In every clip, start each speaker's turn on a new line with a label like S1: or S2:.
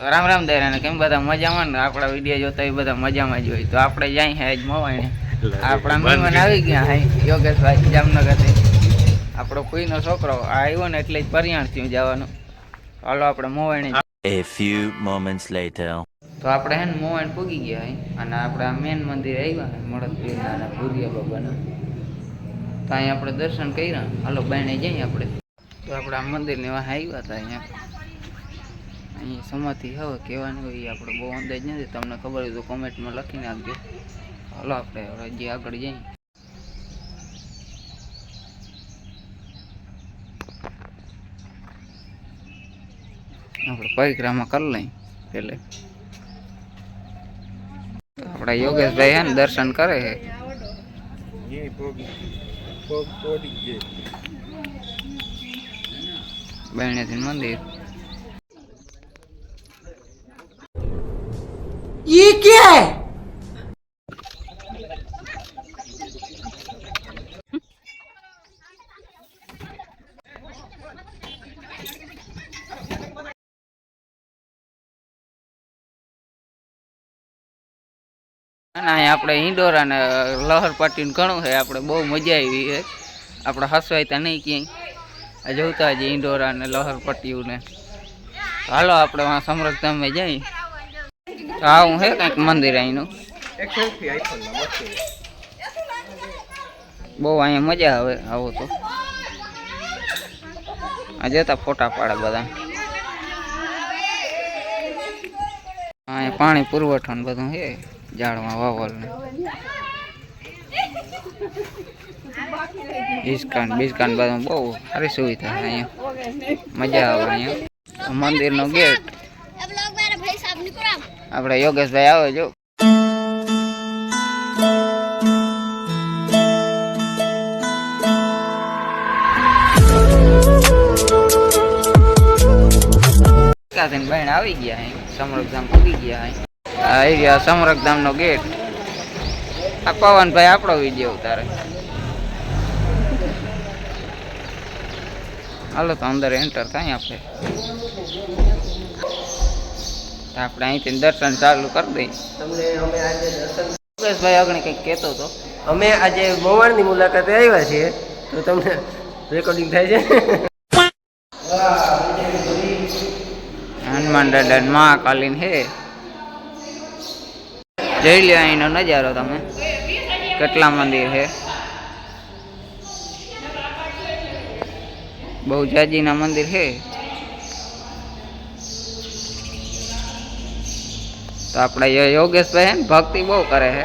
S1: રામ રામ દે કેમ બધા મજામાં ને? આપણા વીડિયો જોતા એ બધા મજામાં જ હોય. તો આપણે જાય હે જ મોવાઈને આપણા મહેમાન આવી ગયા હે યોગેશભાઈ જામનગરથી. આપણો કોઈનો છોકરો આ આવ્યો ને એટલે જ પરિયાણ થયું જવાનું. હાલો આપણે મોવાઈને
S2: A few moments later.
S1: તો આપણે હે ને મોવાઈન પૂગી ગયા હે. અને આપણે મેન મંદિર આવ્યા હે મળદ પીરના અને ભૂરિયા બાબાના. તો અહીંયા આપણે દર્શન કર્યા. હાલો બાયણે જઈએ આપણે. તો આપણે આ મંદિરની વાહ આવ્યા હતા અહીંયા. અહીં સમાધિ હવે કહેવાની હોય એ આપણે બહુ અંદાજ નથી. તમને ખબર હોય તો કોમેન્ટમાં લખી નાખજો હાલો આપણે હવે આગળ જઈએ. આપણે પરિક્રમા કરી લઈ પેલે આપણા યોગેશભાઈ હે ને દર્શન કરે છે બેણેથી મંદિર. ઈ કે? આપણે ઈંડોરા ને લહર પાટીને ઘણું છે, આપણે બહુ મજા આવી છે. આપણે હસવાય ત્યાં નહીં ક્યાંય. જોતા જ ઈંડોરા ને લહર પટ્ટીઓને હાલો, આપણે સમરસ ધામે જઈએ. તો હું હે કંઈક મંદિર અહીંનું. બહુ અહીંયા મજા આવે આવો તો. આ જતા ફોટા પાડે બધા. અહીંયા પાણી પુરવઠો ને બધું છે ઝાડમાં વાવલ ને હિસકાન બિસ્કાન બધું બહુ સારી સુવિધા અહીંયા. મજા આવે અહીંયા. મંદિરનો ગેટ. આપણે યોગેશભાઈ આવે જો. બહેન આવી ગયા અહીં સમરકધામ પૂગી ગયા અહીં આવી ગયા સમરકધામનો ગેટ. આ પવનભાઈ આપણો વીડિયો ઉતારે. હાલો તો અંદર એન્ટર થાય આપણે. તો આપણે અહીંથી દર્શન ચાલુ કરી દઈએ.
S3: તમને અમે આજે દર્શન
S1: યોગેશભાઈ આગળ કંઈક કહેતો હતો.
S3: અમે આજે મોવાણની મુલાકાતે આવ્યા છીએ તો તમને રેકોર્ડિંગ થાય છે?
S1: હનુમાન દાદા મહાકાલીન હે. જોઈ લ્યો અહીંનો નજારો તમે. કેટલા મંદિર છે બહુ જાજીના મંદિર છે તો આપણે યોગેશ યોગેશભાઈ હે ને ભક્તિ બહુ કરે છે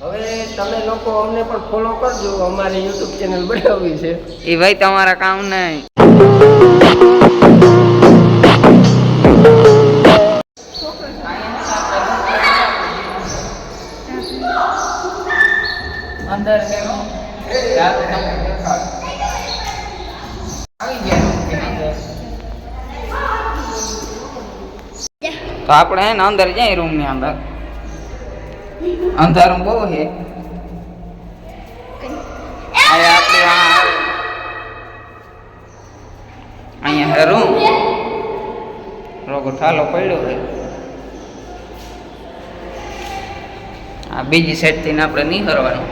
S3: હવે તમે લોકો અમને પણ ફોલો કરજો અમારે યુટ્યુબ ચેનલ બનાવવી છે.
S1: એ ભાઈ તમારા કામ નહીં. તો આપણે હે ને અંદર જઈએ રૂમની અંદર? અંધારું બહુ છે. અહીંયા હે રૂમ રોગો ઠાલો પડ્યો છે. આ બીજી સાઈડથી આપણે નહીં કરવાનું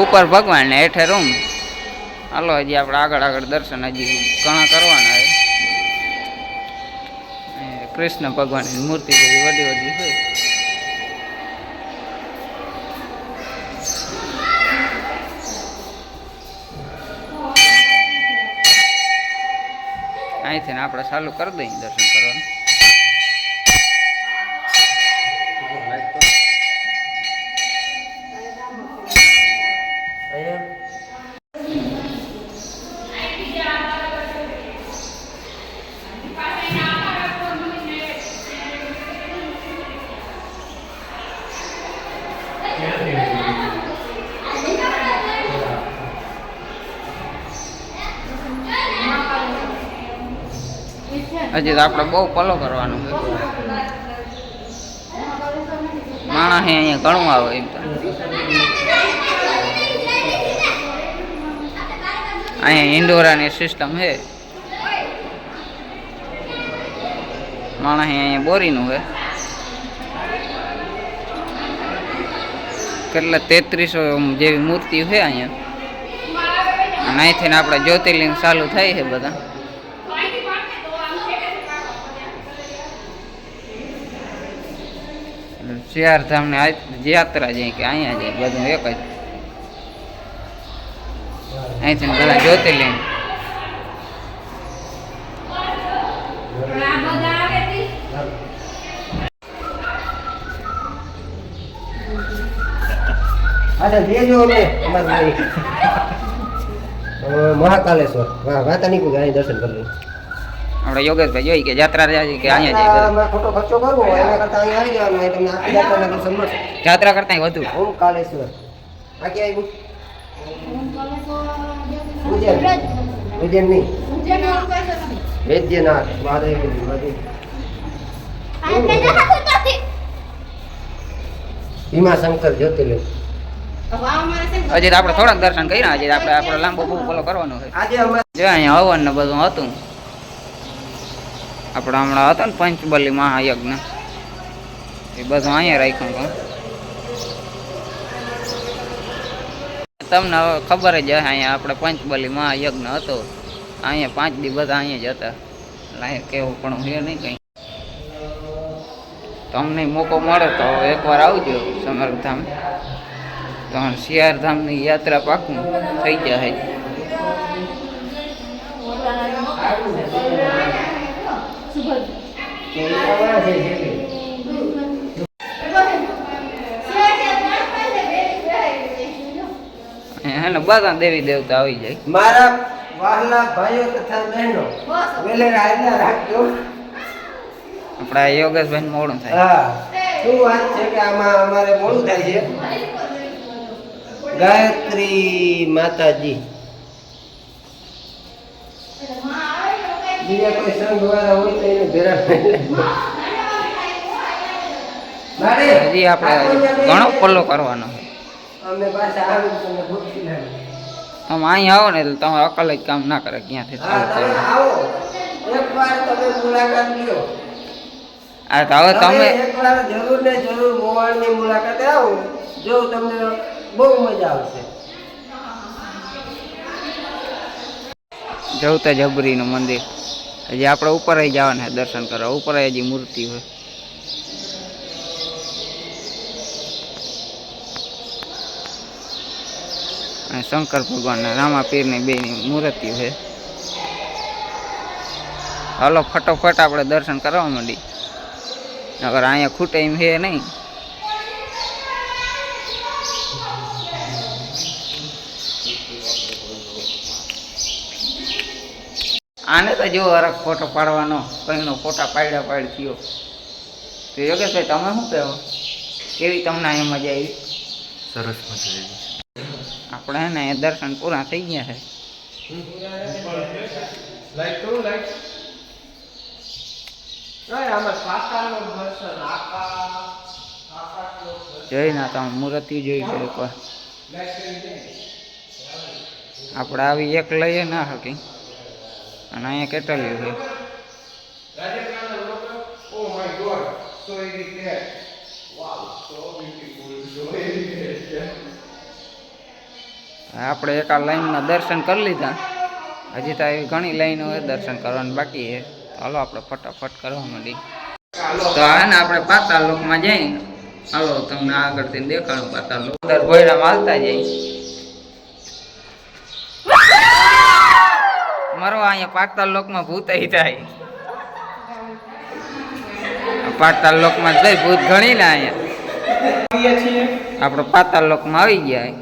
S1: ઉપર ભગવાન ને હેઠે રૂમ હાલો, હજી આપણે આગળ આગળ દર્શન હજી ઘણા કરવાના છે. કૃષ્ણ ભગવાનની મૂર્તિ બધી વડી વડી હોય અહીંથી આપણે ચાલુ કરી દઈએ દર્શન કરવાનું. હજી તો આપણે બહુ ફોલો કરવાનું માણસ અહીંયા ઘણું આવે એમ તો. અહીંયા ઇન્ડોરાની સિસ્ટમ છે માણસ અહીંયા બોરીનું છે કેટલા તેત્રીસો જેવી મૂર્તિ છે અહીંયા. અને અહીંથી આપણે જ્યોતિર્લિંગ ચાલુ થાય છે બધા. ચાર ધામની યાત્રા જાય કે અહીંયા જાય બધું એક જ. અહીંથી બધા જ્યોતિર્લિંગ.
S3: મહાકાલેશ્વર. વાતા નીકળું અહીં દર્શન કરી
S1: આપણે યોગેશભાઈ જોઈ કે યાત્રા જાય કે અહીંયા જાય
S3: ખોટો ખર્ચો કરવો એના કરતા અહીંયા આવી જવાનું હોય તમને આખી
S1: યાત્રા કરતા વધુ.
S3: ઓમ કાલેશ્વર. ક્યાં આવ્યું ઉજ્જૈન ઉજ્જૈન નહીં. વૈદ્યનાથ મહાદેવ મહાદેવ ભીમાશંકર જ્યોતિર્લિંગ.
S1: હજી આપણે થોડાક દર્શન કર્યા હજી આપણે આપણો લાંબો બહુ ફોલો કરવાનો છે.
S3: આજે
S1: જો અહીંયા હવન ને બધું હતું. આપણે હમણાં હતો ને પંચબલી મહાયજ્ઞ. એ બધું અહીંયા રાખ્યું હતું. તમને ખબર જ હશે, અહીંયા આપણે પંચબલી મહાયજ્ઞ હતો. અહીંયા પાંચ દી બધા અહીંયા જ હતા. લાય, કેવું પણ હોય નહીં કંઈ. તમને મોકો મળે તો એકવાર આવજો સમરધામ. તમારે સિયારધામની યાત્રા પાકું થઈ જાય. અહીંયા હે બધા દેવી દેવતા આવી જાય.
S3: મારા વહાલા ભાઈઓ તથા બહેનો વેલેરા આજ્ઞા રાખજો.
S1: આપણા યોગેશભાઈ મોડું થાય.
S3: હા શું વાત છે કે આમાં અમારે મોડું થાય છે? ગાયત્રી માતાજી. બીજા કોઈ સંઘ વાળા હોય તો એને ભેરા
S1: હજી આપણે ઘણો ફોલો કરવાનો. છે
S3: અમે પાછા આવી તમને ભૂખી લાગે
S1: તમે અહીંયા આવો ને એટલે તમારે અકલ જ કામ ના કરે ક્યાંથી
S3: આવો. એકવાર તમે મુલાકાત લ્યો.
S1: આ તો હવે તમે
S3: એકવાર જરૂર ને જરૂર મોવાળની મુલાકાતે આવો. જો તમને બહુ મજા આવશે.
S1: જવતા જબરીનું મંદિર. હજી આપણે ઉપર જવાના દર્શન કરવા. ઉપર હજી મૂર્તિ હોય. અને શંકર ભગવાનના રામા બે બેની મૂર્તિ છે હાલો, ફટોફટ આપણે દર્શન કરવા માંડી નગર અહીંયા ખૂટે એમ છે નહીં. આને તો જો અરક ફોટો પાડવાનો કંઈનો ફોટા પાડ્યા પાડ થયો. તો યોગેશભાઈ તમે શું કહેવો કેવી તમને અહીં મજા આવી?
S2: સરસ મજા આવી.
S1: આપણે ને એ દર્શન પૂરા થઈ ગયા છે.
S3: લાઈક કરું
S1: જોઈ ના તમે મૂર્તિ જોઈ એકવાર આપણે આવી એક લઈએ ના શકી અને અહીંયા કેટલી છે. આપણે એક આ લાઈનમાં દર્શન કરી લીધા. હજી તો એવી ઘણી લાઈનો એ દર્શન કરવાનું બાકી છે. હાલો આપણે ફટાફટ કરવા માંડી. તો આ ને આપણે પાતાળ લોકમાં જઈ હાલો તમને આગળથી દેખાડું પાતાળ લોક અંદર ભોયરા માલતા જઈ મારો અહીંયા પાકતાલ લોકમાં ભૂત ય થાય પાતાલ લોકમાં જઈ ભૂત ગણી ને અહીંયા. આપણે પાતાલ લોકમાં આવી ગયા.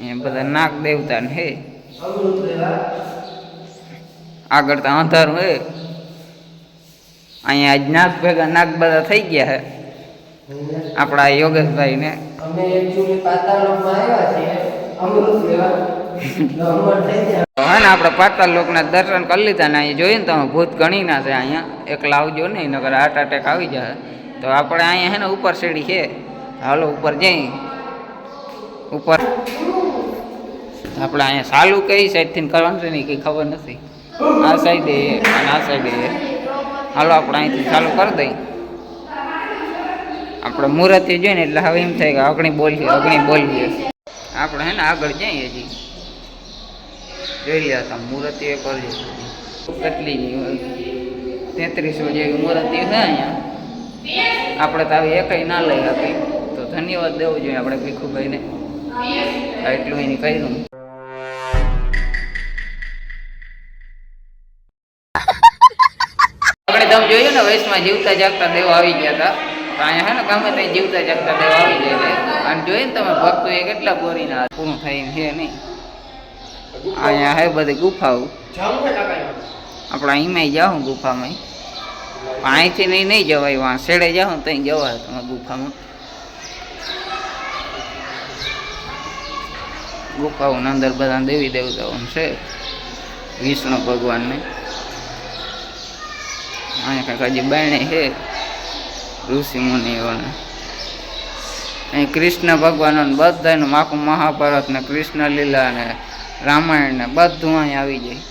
S1: અહીંયા બધા નાગ દેવતા ને હે. આગળ તો અંધારું હે. અહીંયા આજ નાગ ભેગા નાગ બધા થઈ ગયા હે. આપણા યોગેશભાઈ ને
S3: અમે એકચ્યુઅલી લોકમાં આવ્યા છીએ, અમૃત લેવા.
S1: હા ને આપણે પાતાળ લોકના દર્શન કરી લીધા ને અહીંયા જોઈએ ને તમે ભૂત ગણી ના છે અહીંયા. એકલા આવજો નહીં નગર હાર્ટ અટેક આવી જાય. તો આપણે અહીંયા હે ને ઉપર સીડી છે. હાલો, ઉપર જઈ. ઉપર. આપણે અહીંયા ચાલુ કઈ સાઈડથી કરવાનું છે ને કંઈ ખબર નથી. આ સાઈડે અને આ સાઈડે હાલો, આપણે અહીંથી ચાલુ કરી દઈએ આપણે મુહૂર્તથી જોઈને એટલે હવે એમ થાય કે અગણી બોલીએ અગણી બોલીએ આપણે હે ને આગળ જઈએ હજી. જોઈ હતા મુહૂર્તિ એ કરજો કેટલી તેત્રીસો જેવી મુહૂર્તિ છે અહીંયા. આપણે તો આવી એકઈ ના લઈ આપી. તો ધન્યવાદ દેવો જોઈએ આપણે ભીખુભાઈને. એટલું એની કર્યું. તમે જોયું ને, વયસમાં જીવતા જાગતા દેવો આવી ગયા હતા. અહીંયા હે ને, ગમે ત્યાં જીવતા જાગતા દેવો આવી જાય અને જોયું ને તમે ભક્તો એ કેટલા બોરીના પૂરું થઈને છે નહીં. અહીંયા હે બધી ગુફાઓ. આપણે અહીંમાં જાઉં ગુફામાં અહીંથી નહીં નહીં જવાય વાં શેડે જાઉં ત્યાં જવાય તમે ગુફામાં. ગુફાઓની અંદર બધા દેવી દેવતાઓ છે. વિષ્ણુ ભગવાનને. અહીંયા કાંઈક હજી બાયણે છે. ઋષિ મુનિઓને. અહીં કૃષ્ણ ભગવાન બધાનું આખું મહાભારત ને કૃષ્ણ લીલા ને રામાયણ ને બધું અહીં આવી જાય.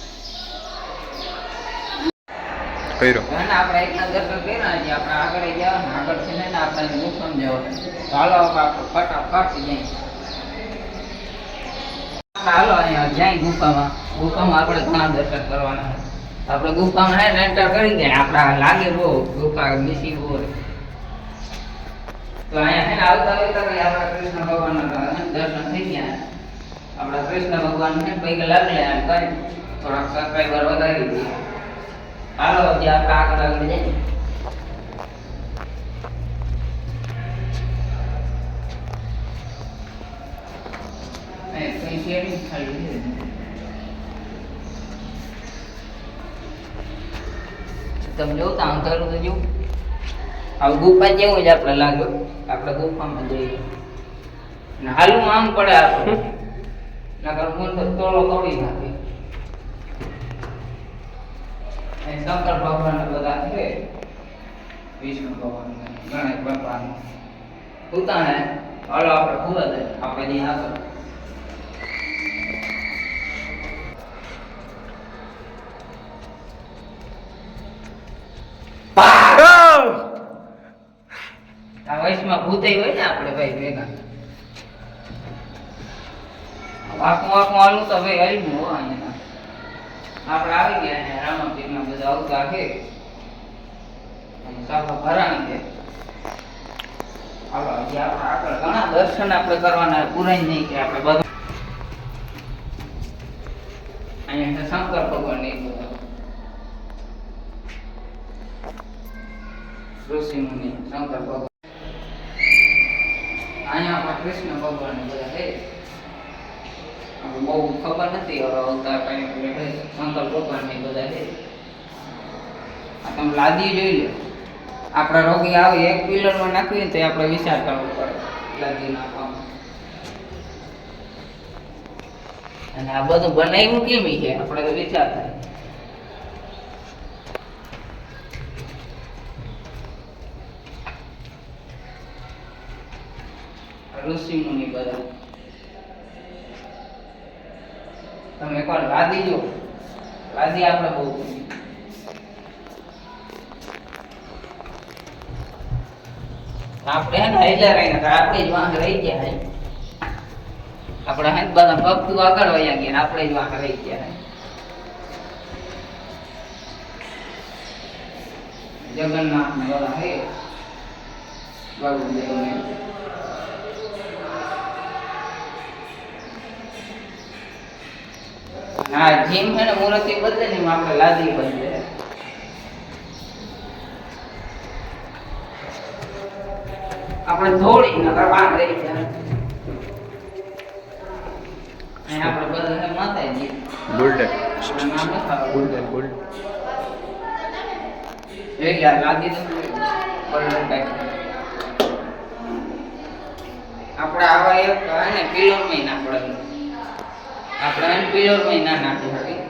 S2: કર્યો.
S1: આપણે એકના દર્શન કર્યા છે આપણે આગળ જવાનું આગળ છે ને આપણે ગુફામાં જવાનું ચાલો આપણે ફટાફટ જઈએ. હાલો અહીંયા જાય ગુફામાં ગુફામાં આપણે ઘણા દર્શન કરવાના આપણે ગુફામાં હે એન્ટર કરી આપણે લાગે બહુ ગુફા બેસી બહુ તો અહીંયા હે ને આવતા આવતા આપણા કૃષ્ણ ભગવાનના દર્શન થઈ ગયા. આપણા કૃષ્ણ ભગવાન ને પૈકી લાગલે એમ કરી થોડાક સબસ્ક્રાઈબર વધારી દઈએ હાલો ત્યાં કાક શેરિંગ છે? તમે જોતા અંધારું તો જોઉં આ ગુફા જેવું જ આપણે લાગ્યું આપણે ગુફામાં જઈએ. હાલું આમ પડે આપણે નકર હું તો તોલો તોડી નાખે અહીં શંકર ભગવાન બધા છે વિષ્ણુ ભગવાન ગણેશ ભગવાન ઉતાણે હાલો આપણે ભૂવા દે આપણે જઈએ આગળ આ વયસમાં ભૂતે હોય ને આપણે ભાઈ ભેગા વાંકું આખું આલું તો ભાઈ હરીનું હો અહીંયા આપણે આવી ગયા અહીંયા રામાપીરના બધા આવતા છે. સાફા ભરાણી છે. હજી આપણે આગળ ઘણા દર્શન આપણે કરવાના પૂરાઈ નહીં કે આપણે બધું. અહીંયા શંકર ભગવાન ને એ બધા. ઋષિ શંકર ભગવાન અહીંયા આપણા કૃષ્ણ ભગવાન ને બધા છે આપણે બહુ ખબર નથી હવે અવતાર કઈ એટલે શંકર બધા છે આ લાદી જોઈ લો. આપણા રોગી આવે, એક પિલરમાં નાખવી તો આપણે વિચાર કરવો પડે, લાદી નાખવામાં. અને આ બધું બનાવ્યું કેમ છે? આપણે તો વિચાર થાય. ઋષિ મુનિ બધા. તમે એકવાર લાદી જો. લાદી આપણે બહુ. આપણે હે ને એટલે રહીને આપણે જ વાંક રહી ગયા હે. આપણે હે બધા ભક્તો આગળ વયા ગયા આપણે જ વાંક રહી ગયા હે. જગન્નાથ ને બધા હે. બળદેવ ને હા જીમ છે ને મૂર્તિ બદલે ને આપણે લાદી બદલે. આપણે ધોળી નકર વાંક રહી જાય આપણે માતાજી
S2: ગોલ્ડન. ગોલ્ડન ગોલ્ડન
S1: જોઈ યાર લાદી તો બરોબર કાંઈ. આપણે આવા એક હે ને પિલરમાં નાખવાનું આપણે પિલર ના નાખી શકીએ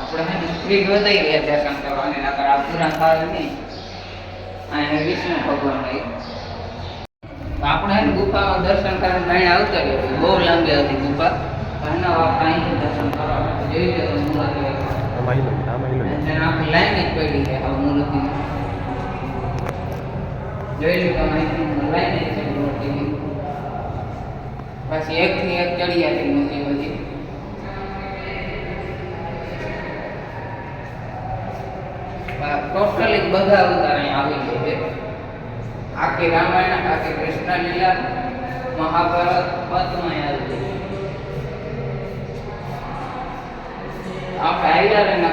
S1: આપણે હે ને સ્પીડ વધારી ગયા દર્શન કરવાની નકર આ પૂરા થાય નહીં. અહીંયા વિષ્ણુ ભગવાન આપણે હે ગુફામાં દર્શન કરીને ભાઈ આવતા બહુ લાંબી હતી ગુફા. અને આપણે અહીંથી દર્શન કરવા માટે જોઈ લો મૂર્તિ આપણે લાઈન જ પડી છે જોઈ લો તમે અહીંથી લાઈન જ છે મૂર્તિની પછી એકથી એક ચડિયા હતી મૂર્તિ બધી. ટોટલી બધા અવતાર અહીંયા આવી ગયો છે. આખી રામાયણ, આખી કૃષ્ણ લીલા મહાભારત, બધું અહીંયા આવી ગયું આપણે આઈડિયા લઈને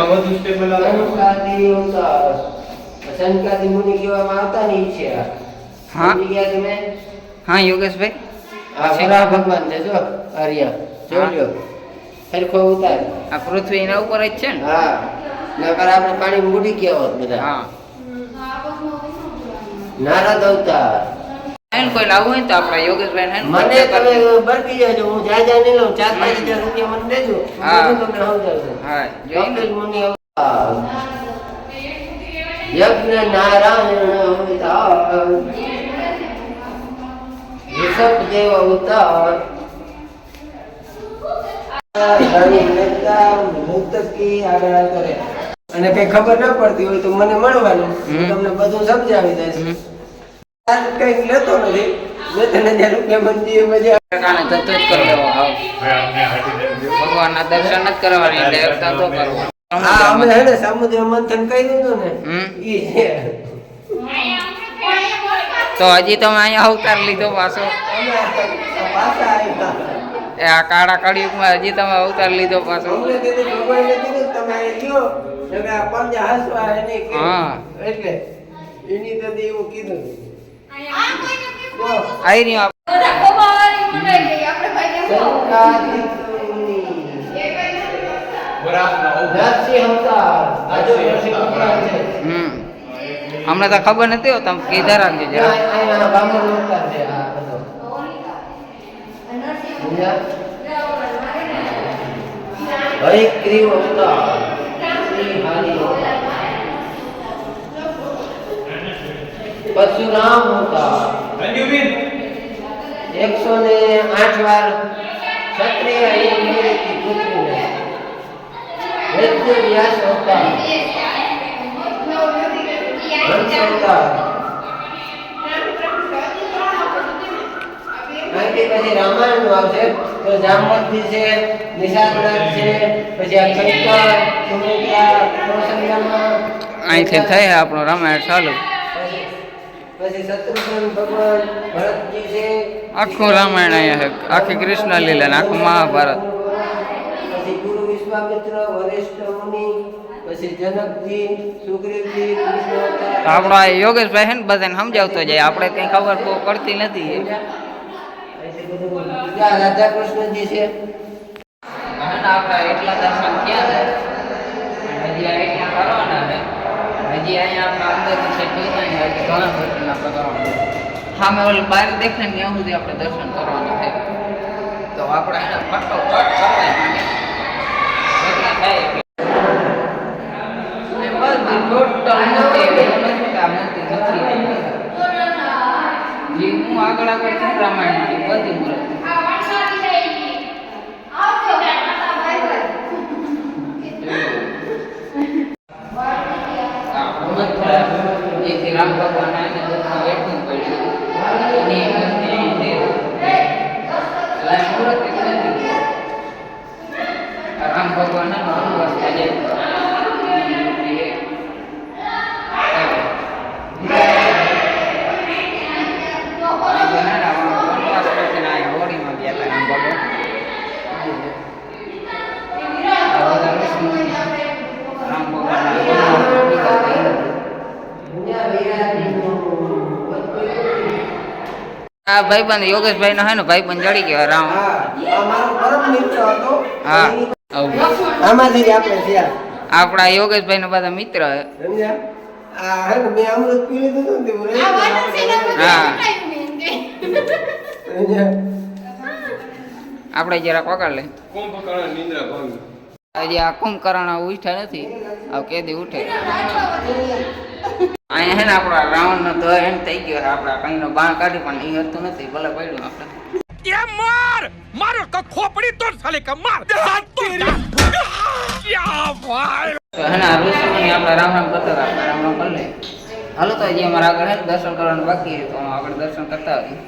S2: આમાં બધું સ્ટેબલ
S3: શંકાદી અવતાર. સંકાદી મુનિ કહેવામાં આવતા ને ઈ છે.
S1: હા.
S3: ગયા તમે?
S1: હા યોગેશભાઈ.
S3: આ વરાહ ભગવાન છે જો આર્યા લો સરખો ઉતાર.
S1: આ પૃથ્વી એના ઉપર જ છે ને?
S3: હા. નકર આપણે પાણી મૂડી ગયા હોત બધા.
S1: હા.
S3: નારદ અવતાર.
S1: એને કોઈ લાવવું હોય તો આપણા યોગેશભાઈ
S3: મને તમે બરકી જજો હું જાય જાય નહીં લઉં ચાર પાંચ હજાર રૂપિયા મને દેજો. હા. તમને સમજાવજો
S1: હા જોઈ
S3: મુનિ યજ્ઞ નારાયણ અવતાર. ઋષભ દેવ અવતાર. અને કઈ ખબર ના પડતી હોય તો મને મળવાનું. તમને બધું સમજાવી દઈશ. કંઈક લેતો નથી.
S1: દર્શન જ કરવાની એટલે એક કરવો
S3: હા અમે હે સમુદ્ર મંથન કર્યું હતું ને. ઈ
S1: તો હજી તમે અહીંયા અવતાર લીધો પાછો. એ આ કાળા કળિયુગમાં હજી તમે અવતાર લીધો પાછો. હા.
S3: એટલે એની તો એવું કીધું.
S1: આવી રહ્યો
S3: શંકાદિત્યુની. નરસિંહ અવતાર. આ જો નરસિંહ અવતાર છે.
S1: હમ અમને તો ખબર નથી હો તમે કીધા રાખજો જરા
S3: આ વામન અવતાર શ્રી હરિ અવતાર. પરશુરામ અવતાર એકસો ને આઠ વાર ક્ષત્રિય એ મેળી હતી પૃથ્વીને વૈદ્ય વ્યાસ અવતાર હંસ અવતાર અહીંથી પછી રામાયણનું આવશે તો જામવંતી છે નિષાદનાથ છે પછી આ કંકર સુમિત્રા કૌશલ્યામાં
S1: અહીંથી થઈ આપણો રામાયણ ચાલુ
S3: પછી પછી શત્રુઘ્ન ભગવાન ભરતજી છે.
S1: આખું રામાયણ અહીંયા આખી કૃષ્ણ લીલા ને આખું મહાભારત.
S3: પછી ગુરુ વિશ્વામિત્ર વરિષ્ઠ મુનિ પછી જનકજી સુગ્રીવજી
S1: આપણો આ યોગેશભાઈ હે ને બધાને સમજાવતો જાય આપણે કંઈ ખબર પડતી નથી.
S3: રાધા કૃષ્ણજી છે.
S1: આપણા એટલા દર્શન થયા છે. હજી આ એટલા કરવાના છે હજી અહીંયા આપણે અંદરથી છે જોઈતા ઘણા દર્શનના પ્રકારો સામે ઓલું બહાર દેખાય ત્યાં સુધી આપણે દર્શન કરવાના થાય તો આપણે એને બધી total મૂર્તિ નથી કે. જે, હું આગળ આગળ છું રામાયણની બધી આ ભાઈબંધ યોગેશભાઈ નો હે ને ભાઈબંધ જડી ગયો રામ.
S3: હા આ મારો પરમ મિત્ર
S1: હા. આવું.
S3: આમાંથી જ આપણે
S1: યોગેશભાઈ નો બધા મિત્ર હે.
S3: આપણે
S1: જરાક વગાડ લે
S2: કુંભકર્ણ નિંદ્રા ભંગ.
S1: હજી આ કુંભકર્ણ ઉઠ્યા નથી. હવે કેદી ઉઠે. અહીંયા હે ને આપણા રાવણ નો દહ એમ થઈ ગયો આપણા કઈ નો બાણ કાઢી પણ એ હતું નથી ભલે પડ્યું આપણે.
S4: એ માર! મારો તો ખોપડી
S1: તો હે ને આપણા રામ કરતા હતા આપણે રામ રામ આગળ દર્શન કરવાનું બાકી તો આગળ દર્શન કરતા આવીએ.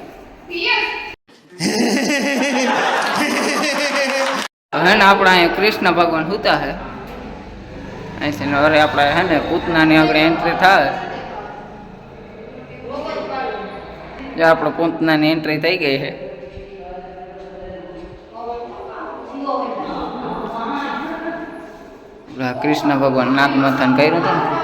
S1: હે ને આપણા અહીંયા કૃષ્ણ ભગવાન સુતા હે. અહીં અરે આપણા હે ને પૂતનાની આગળ એન્ટ્રી થાય. જો આપણે પૂતનાની એન્ટ્રી થઈ ગઈ છે. કૃષ્ણ ભગવાન નાગ મથન કર્યું હતું.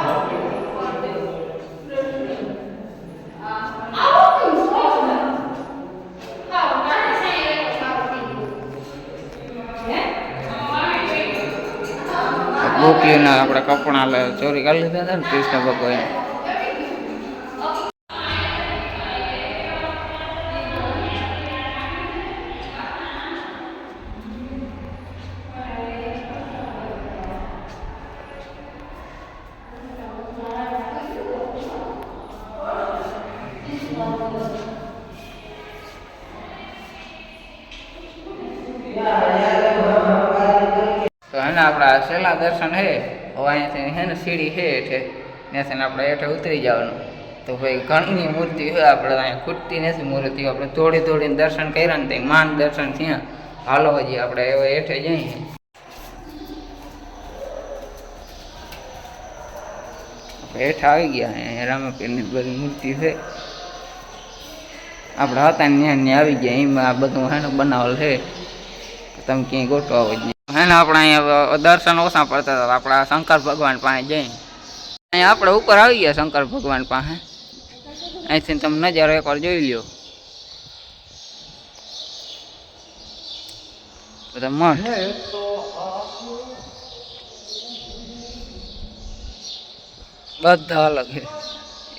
S1: ને ગોપીઓના આપણે કપડા ચોરી કરી લીધા હતા ને કૃષ્ણ ભગવાન. આપણે હેઠે ઉતરી જવાનું. તો ભાઈ ઘણીની મૂર્તિ છે આપણે અહીંયા ખૂટતી નથી મૂર્તિ. આપણે થોડી થોડીને દર્શન કર્યા ને માન દર્શન થયા. હાલો હજી આપણે એવો હેઠે જઈએ. હેઠે આવી ગયા. અહીંયા રામાપીરની બધી મૂર્તિ છે. આપણે હતા ત્યાં ને આવી ગયા. એમાં આ બધું હે બનાવેલ છે. તમે ક્યાંય ગોઠવા હોય હેને આપણે અહીંયા દર્શન ઓછા પડતા હતા. આપણા શંકર ભગવાન પાસે જઈ અહીંયા આપણે ઉપર આવી ગયા શંકર ભગવાન પાસે. અહીંથી તમે નજારો એકવાર જોઈ લ્યો. બધા મસ્ત બધા અલગ છે.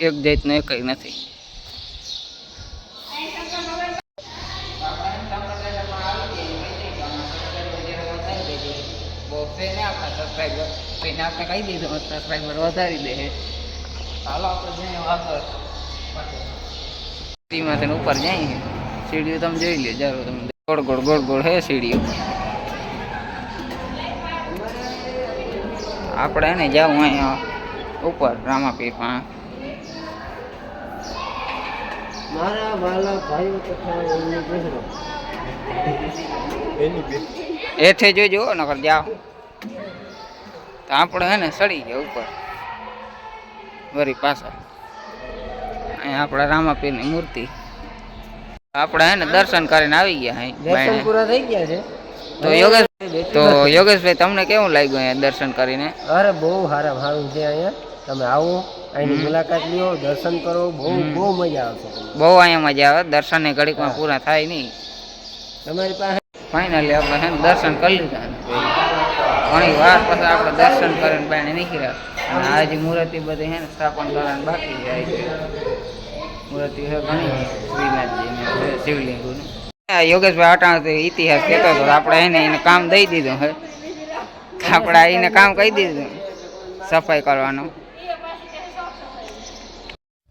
S1: એક જાતનું એકય નથી. આપણે કહી દીધું સબસ્ક્રાઈબર વધારી દે ચાલો આપણે જઈએ આગળ. ઉપર જઈએ સીડીઓ તમે જોઈ લે જરૂર તમે ગોળ ગોળ ગોળ ગોળ હે સીડીઓ. આપણે એને જાઉં અહીંયા ઉપર રામાપીર પાસે
S3: મારા વાલા ભાઈઓ તથા એમની બહેનો.
S1: હેઠે જોજો નકર જાઓ. તો આપણે હે ને સડી ગયા ઉપર. વરી પાછા. અહીંયા આપણા રામાપીરની મૂર્તિ. આપણે હે ને દર્શન કરીને આવી ગયા અહીં
S3: દર્શન પૂરા થઈ ગયા છે.
S1: તો યોગેશ તો યોગેશભાઈ તમને કેવું લાગ્યું અહીંયા દર્શન કરીને
S3: અરે બહુ સારા સારું છે અહીંયા. તમે આવો અહીંની મુલાકાત લ્યો દર્શન કરો બહુ બહુ મજા આવશે
S1: બહુ અહીંયા મજા આવે દર્શનની ઘડીકમાં પૂરા થાય નહીં.
S3: તમારી પાસે
S1: ફાઇનલી આપણે દર્શન કરી લીધા. ઘણી વાર પછી આપણે દર્શન કરીને બાણી નીકળ્યા. અને આજે મૂર્તિ બધી હે ને સ્થાપન કરવાની બાકી જાય છે મૂર્તિ છે ઘણી શ્રીનાથજીની શિવલિંગોની. યોગેશભાઈ અટાણ તો ઇતિહાસ કહેતો હતો આપણે એને એને કામ દઈ દીધું હે આપણે એને કામ કહી દીધું સફાઈ કરવાનું.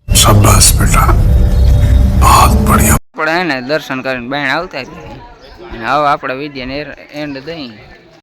S5: શાબાશ બેટા. બહુત બઢિયા.
S1: આપણે એને દર્શન કરીને બહેન આવતા હતા અને હવે આપણે વિદ્યાને એન્ડ દઈ